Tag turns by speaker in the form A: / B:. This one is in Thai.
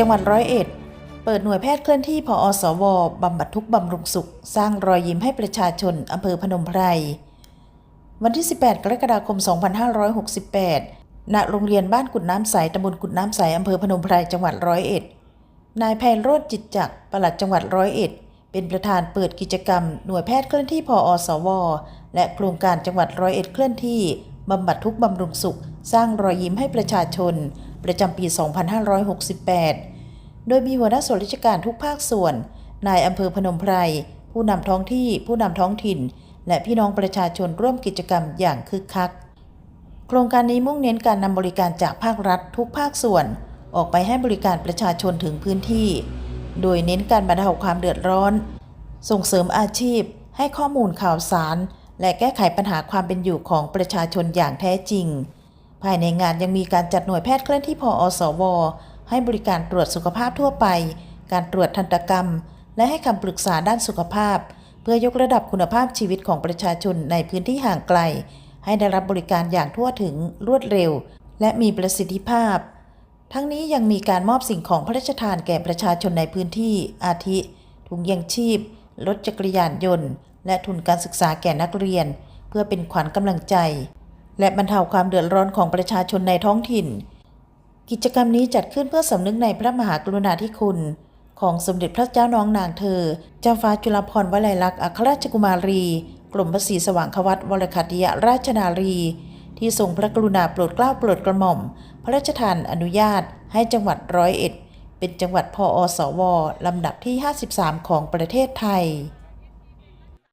A: จังหวัดร้อยเอ็ด เปิดหน่วยแพทย์เคลื่อนที่พออสวบำบัดทุกบำรุงสุข สร้างรอยยิ้มให้ประชาชนอำเภอพนมไพร วันที่ 18 กรกฎาคม 2568 ณ โรงเรียนบ้านกุดน้ำใสตำบลกุดน้ำใสอำเภอพนมไพร จังหวัดร้อยเอ็ด นายไพโรธจิตจักรปลัดจังหวัดร้อยเอ็ด เป็นประธานเปิดกิจกรรม หน่วยแพทย์เคลื่อนที่พออสว และโครงการจังหวัดร้อยเอ็ดเคลื่อนที่บำบัดทุกบำรุงสุข สร้างรอยยิ้มให้ประชาชน ประจำปี 2568 โดยมีหัวหน้าส่วนราชการทุกภาคส่วน นายอำเภอพนมไพร ผู้นำท้องที่ ผู้นำท้องถิ่น และพี่น้องประชาชนร่วมกิจกรรมอย่างคึกคัก โครงการนี้มุ่งเน้นการนำบริการจากภาครัฐทุกภาคส่วน ออกไปให้บริการประชาชนถึงพื้นที่ โดยเน้นการบรรเทาความเดือดร้อน ส่งเสริมอาชีพ ให้ข้อมูลข่าวสาร และแก้ไขปัญหาความเป็นอยู่ของประชาชนอย่างแท้จริง ภายในงานยังมีการจัดหน่วยแพทย์เคลื่อนที่พออสว ให้บริการตรวจสุขภาพทั่วไป การตรวจทันตกรรม และให้คำปรึกษาด้านสุขภาพ เพื่อยกระดับคุณภาพชีวิตของประชาชนในพื้นที่ห่างไกล ให้ได้รับบริการอย่างทั่วถึงรวดเร็ว และมีประสิทธิภาพ ทั้งนี้ยังมีการมอบสิ่งของพระราชทานแก่ประชาชนในพื้นที่ อาทิถุงยังชีพรถจักรยานยนต์ และทุนการศึกษาแก่นักเรียน เพื่อเป็นขวัญกำลังใจ และบรรเทาความเดือดร้อนของประชาชนในท้องถิ่น กิจกรรมนี้จัดขึ้นเพื่อสำนึกในพระมหากรุณาธิคุณ ของสมเด็จพระเจ้าน้องนางเธอ เจ้าฟ้าจุฬาภรณ์วลัยลักษณ์อัครราชกุมารี กรมพระศรีสว่างควัตวรคัตติยราชนารี ที่ทรงพระกรุณาโปรดเกล้าโปรดกระหม่อม พระราชทานอนุญาตให้จังหวัดร้อยเอ็ดเป็นจังหวัดพออสวลำดับที่ 53 ของประเทศไทย